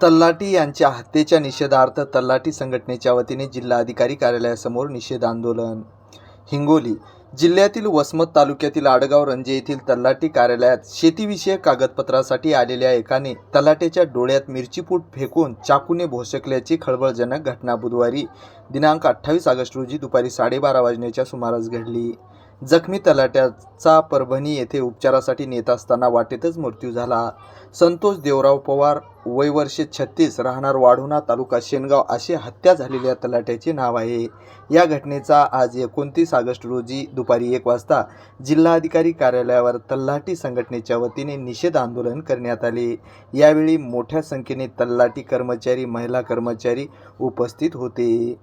तल्लाटी यांच्या हत्येच्या निषेधार्थ तल्लाटी संघटनेच्या वतीने जिल्हाधिकारी कार्यालयासमोर निषेध आंदोलन हिंगोली जिल्ह्यातील वसमत तालुक्यातील आडगाव रंजे येथील तल्लाटी कार्यालयात शेतीविषयक कागदपत्रासाठी आलेल्या एकाने तलाट्याच्या डोळ्यात मिरचीपूट फेकून चाकूने भोसकल्याची खळबळजनक घटना बुधवारी दिनांक अठ्ठावीस ऑगस्ट रोजी दुपारी साडेबारा वाजण्याच्या सुमारास घडली. जखमी तलाट्याचा परभणी येथे उपचारासाठी नेत असताना वाटेतच मृत्यू झाला. संतोष देवराव पवार वय वर्षे छत्तीस राहणार वाढोणा तालुका शेनगाव अशी हत्या झालेल्या तलाट्याचे नाव आहे. या घटनेचा आज एकोणतीस ऑगस्ट रोजी दुपारी एक वाजता जिल्हाधिकारी कार्यालयावर तल्लाटी संघटनेच्या वतीने निषेध आंदोलन करण्यात आले. यावेळी मोठ्या संख्येने तल्लाटी कर्मचारी महिला कर्मचारी उपस्थित होते.